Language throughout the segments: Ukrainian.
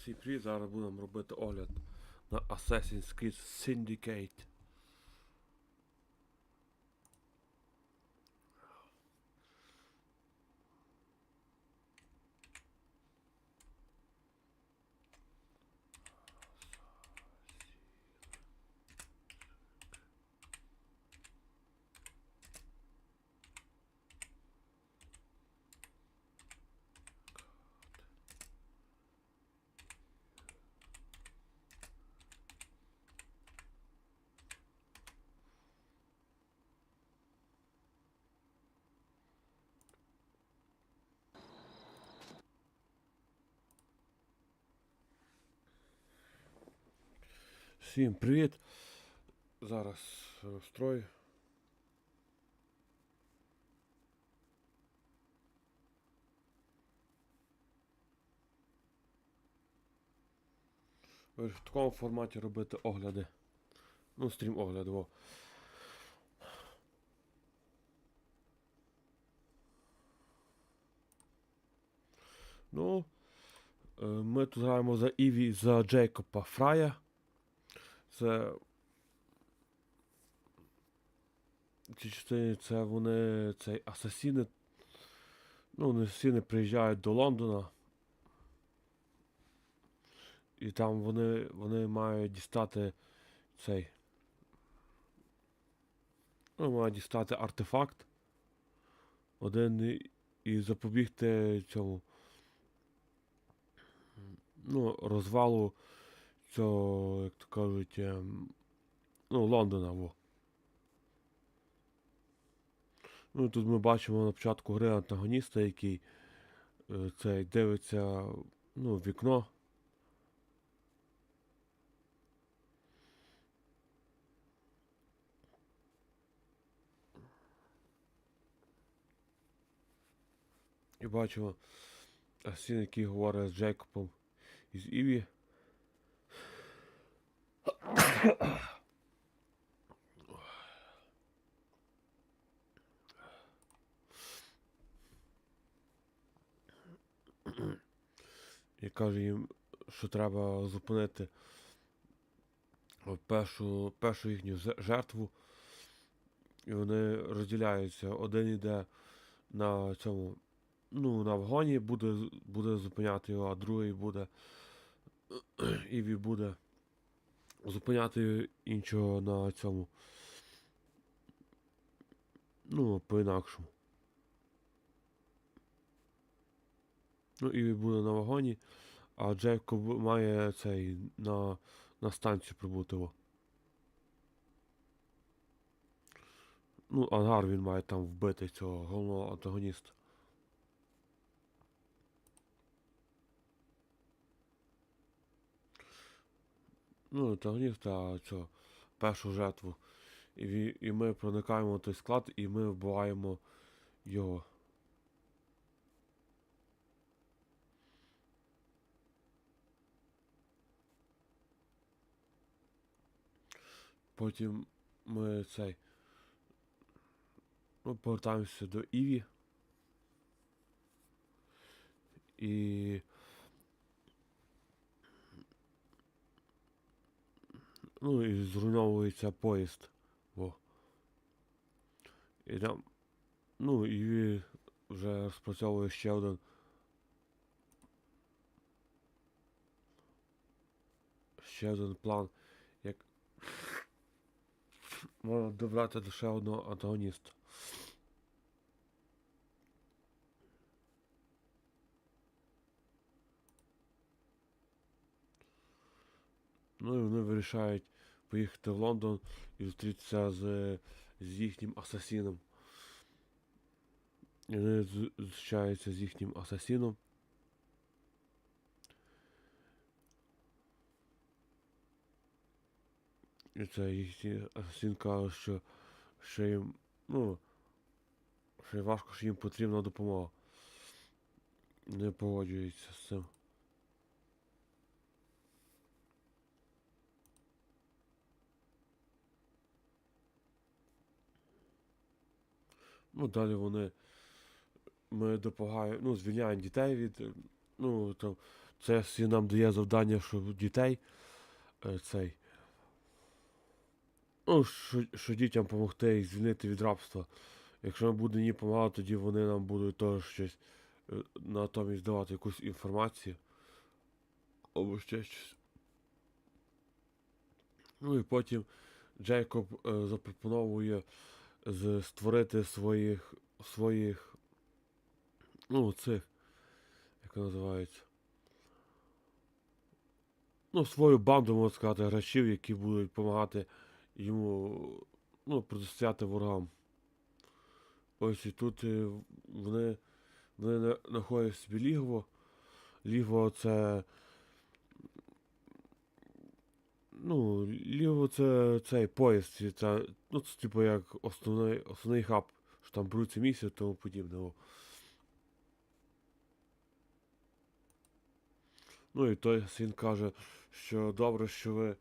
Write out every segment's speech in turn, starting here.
Всім привіт, зараз будемо робити огляд на Assassin's Creed Syndicate. Всім привіт. Зараз строю. В такому форматі робити огляди. Ну, стрім огляд, во. Ну, е, ми тут граємо за Іві за Джейкоба Фрая. Це. Ці частини це вони цей асасіни. Ну, вони асасіни приїжджають до Лондона. І там вони, вони мають дістати цей. Ну, мають дістати артефакт. Один і- і запобігти цьому. Ну, розвалу цього, як то кажуть, ем, ну, Лондона, во. Ну, тут ми бачимо на початку гри антагоніста, який е, цей дивиться ну, в вікно. І бачимо Асін, який говорить з Джейкобом із Іві. І каже їм, що треба зупинити першу, першу їхню жертву. І вони розділяються. Один йде на цьому, ну, на вагоні, буде, буде зупиняти його, а другий буде. Іві буде зупиняти іншого на цьому. Ну, по-інакшому. Ну, Іві буде на вагоні, а Джейкоб має цей на, на станцію прибути. Во. Ну, ангар він має там вбити цього головного антагоніста. Ну, антагоніста, а цього, першу жертву. І, і ми проникаємо в той склад і ми вбиваємо його. Потім ми цей. Ну, повертаємося до Іві. І. Ну і зруйновується поїзд. Во. І там. Ну, і вже розпрацьовує ще один. Ще один план, як можна добрати лише одного антагоніста. Ну і вони вирішають поїхати в Лондон і зустрітися з, з їхнім асасіном. І вони з- зустрічаються з їхнім асасіном. І це їхній асасін каже, що, що їм, ну, що важко, що їм потрібна допомога. Не погоджується з цим. Ну, далі вони. Ми допомагаємо, ну, звільняємо дітей від. Ну, там, Це нам дає завдання, щоб дітей е, цей. Ну, що, що дітям допомогти їх звільнити від рабства. Якщо ми будемо їм допомагати, тоді вони нам будуть теж щось е, натомість давати якусь інформацію. Або ще щось. Ну і потім Джейкоб е, запропоновує з, створити своїх своїх. Ну, цих. Як називається? Ну, свою банду, можна сказати, гравців, які будуть допомагати йому ну, протистояти ворогам. Ось і тут е, вони, вони на- знаходять собі лігво. Лігво це. Ну, лігво це цей поїзд. Це, ну, це типу як основний, основний хаб, що там беруться і тому подібне. Ну і той син каже, що добре, що ви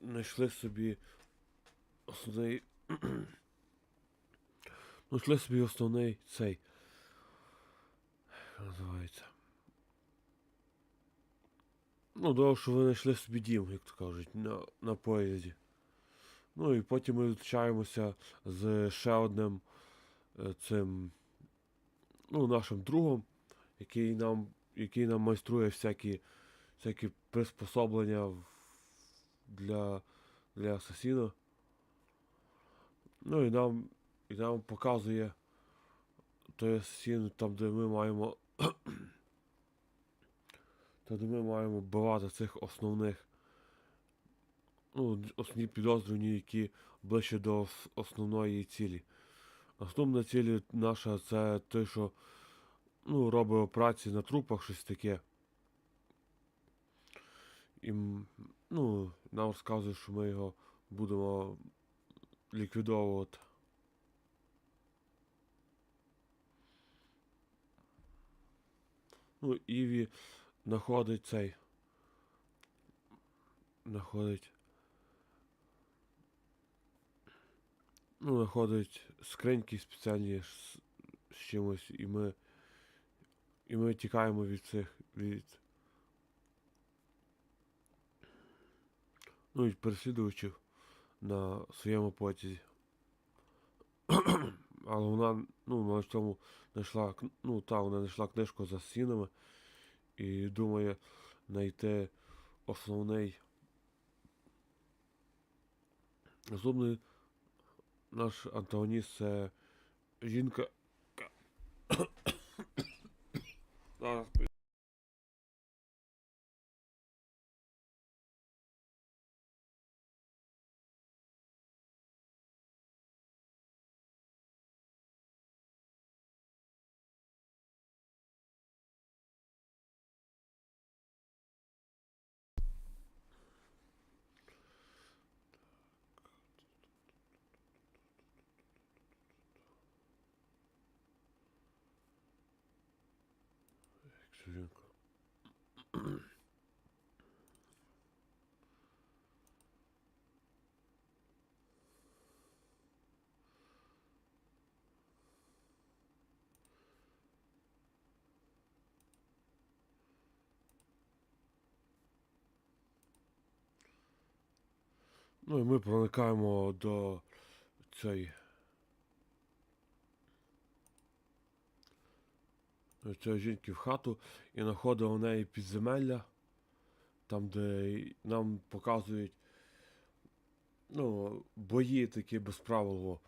знайшли собі основний. Знайшли собі основний цей. Називається. Ну, добре, що ви знайшли собі дім, як то кажуть, на, на поїзді. Ну і потім ми зустрічаємося з ще одним е, цим. Ну, нашим другом, який нам, який нам майструє всякі, всякі приспособлення для, для асасіна. Ну і нам, і нам показує той асасін, там, де ми маємо. Де ми маємо вбивати цих основних. Ну, основні підозрювані, які ближче до основної цілі. Основна ціль наша це той, що ну, робить операції на трупах, щось таке. І ну, нам розказує, що ми його будемо ліквідовувати. Ну, Іві знаходить цей. Знаходить. Ну, знаходить скриньки спеціальні з, з чимось, і ми. І ми тікаємо від цих. від. Ну, від переслідувачів на своєму потязі. Але вона, ну, вона в цьому знайшла, ну, та, вона знайшла книжку за сінами і думає знайти основний розумний наш антагоніст це жінка. Зараз пи- Ну і ми проникаємо до цієї. Цієї жінки в хату і знаходимо в неї підземелля, там, де нам показують ну, бої такі без правил.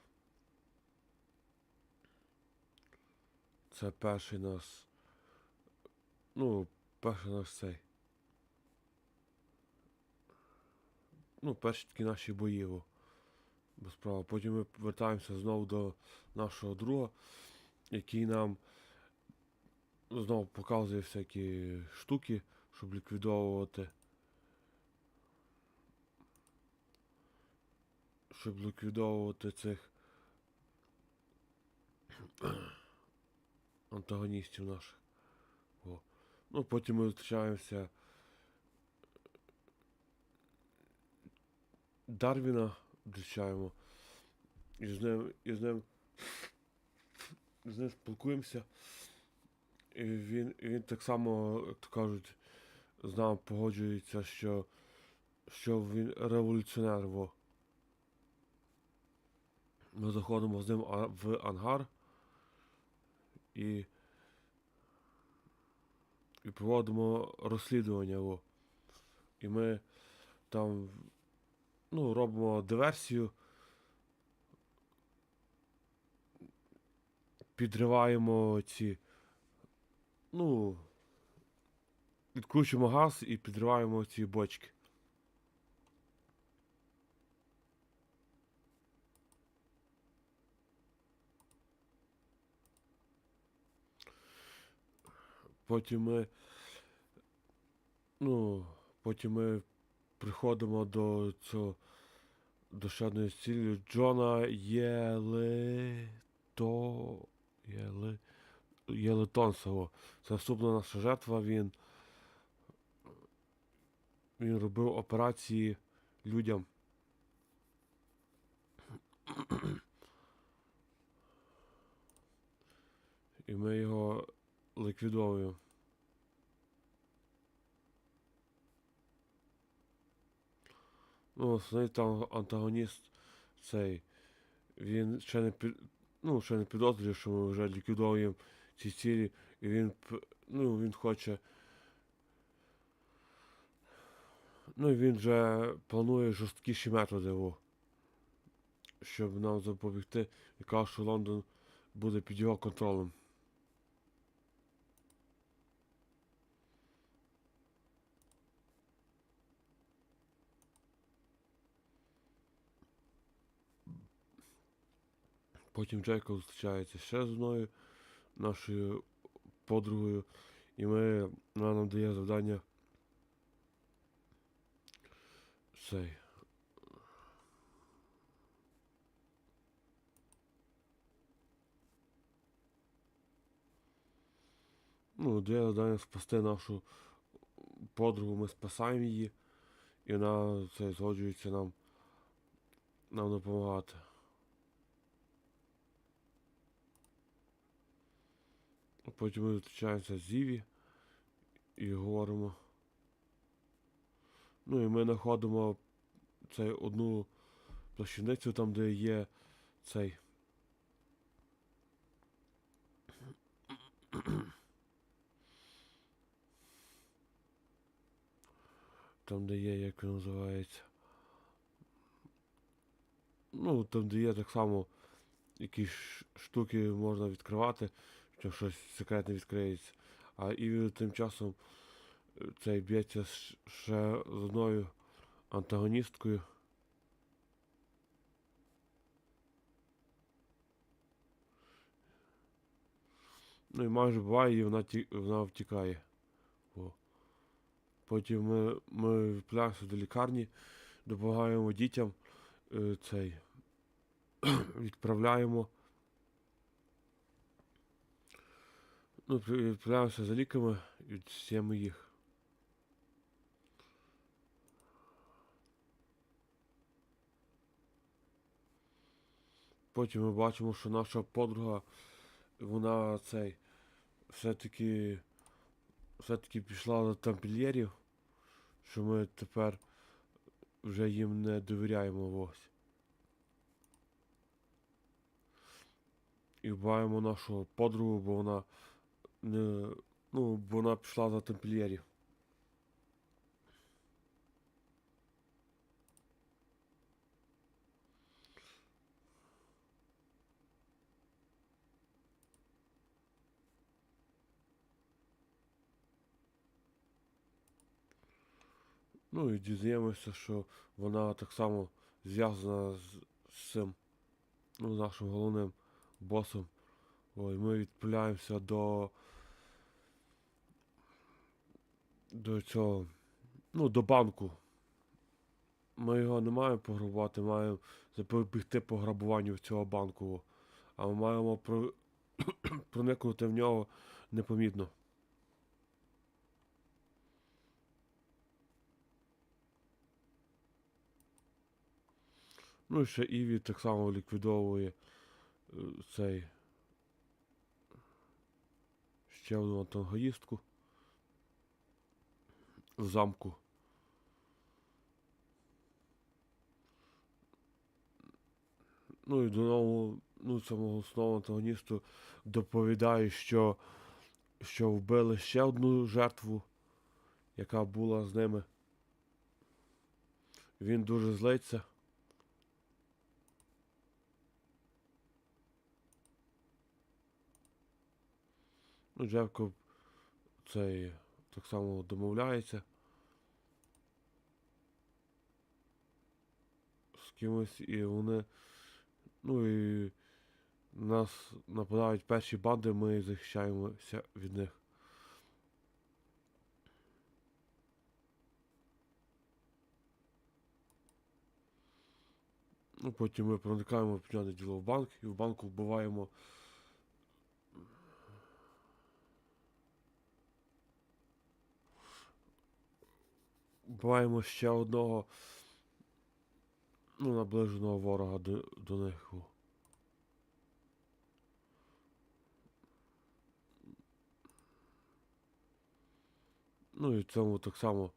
Це перший нас. Ну, перший наш цей. Ну, перші такі наші бої. Без права. Потім ми повертаємося знову до нашого друга, який нам знову показує всякі штуки, щоб ліквідовувати. Щоб ліквідовувати цих антагоністів наших. О. Ну, потім ми зустрічаємося. Дарвіна зустрічаємо. І з ним, і з ним, з ним спілкуємося. І він, він так само, як то кажуть, з нами погоджується, що, що він революціонер. Во. Ми заходимо з ним в ангар і, і проводимо розслідування. Во. І ми там ну, робимо диверсію. Підриваємо ці. Ну. Відкручуємо газ і підриваємо ці бочки. Потім ми. Ну, потім ми приходимо до цього до цілі Джона Єли... То... Єли... Єлетонсово. Це наступна наша жертва. Він. Він робив операції людям. І ми його ліквідовуємо. Ну, основний там антагоніст цей. Він ще не під, ну, ще не підозрює, що ми вже ліквідовуємо ці цілі, і він ну, він хоче. Ну він вже планує жорсткіші методи, о, щоб нам запобігти, і каже, що Лондон буде під його контролем. Потім Джейкоб зустрічається ще з одною нашою подругою, і ми, вона нам дає завдання цей. Ну, дає завдання спасти нашу подругу, ми спасаємо її, і вона це згоджується нам, нам допомагати. Потім ми зустрічаємося з Зіві і говоримо. Ну і ми знаходимо цей одну плащаницю, там, де є цей. Там, де є, як він називається. Ну, там, де є так само якісь штуки можна відкривати, що щось секретне відкриється. А і тим часом е, цей б'ється ще з одною антагоністкою. Ну і майже буває, і вона, ті, вона втікає. О. Потім ми, ми відправляємося до лікарні, допомагаємо дітям е, цей відправляємо. Ну, при- відправляємося за ліками і відсіємо їх. Потім ми бачимо, що наша подруга, вона цей все-таки все-таки пішла до тампільєрів, що ми тепер вже їм не довіряємо вовсі. І вбиваємо нашу подругу, бо вона. Ну, вона пішла за тампільєрів. Ну і дізнаємося, що вона так само зв'язана з цим, ну, нашим головним босом. Ой, ми відправляємося до. До цього. Ну, до банку. Ми його не маємо пограбувати, маємо запобігти пограбуванню цього банку. А ми маємо про... проникнути в нього непомітно. Ну і ще Іві так само ліквідовує е, цей ще одну антагоністку в замку. Ну і до нового, ну, цьому основному антагоністу доповідає, що, що вбили ще одну жертву, яка була з ними. Він дуже злиться. Ну, Джекоб цей так само домовляється. З кимось і вони. Ну і нас нападають перші банди, ми захищаємося від них. Ну, потім ми проникаємо підняти діло в банк і в банку вбиваємо. Вбиваємо ще одного ну, наближеного ворога до, до них. Ну і цьому так само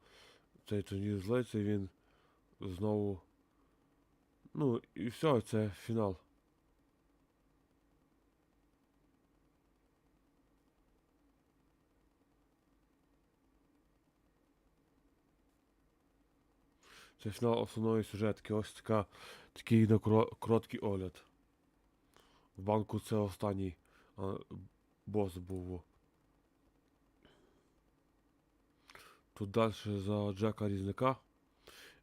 цей тоді злиться, він знову. Ну і все, це фінал. Це фінал основної сюжетки. Ось така, такий на короткий огляд. В банку це останній а, бос був. Тут далі за Джека Різника.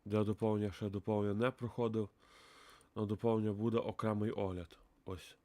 Для доповнення ще доповнення не проходив. На доповнення буде окремий огляд. Ось.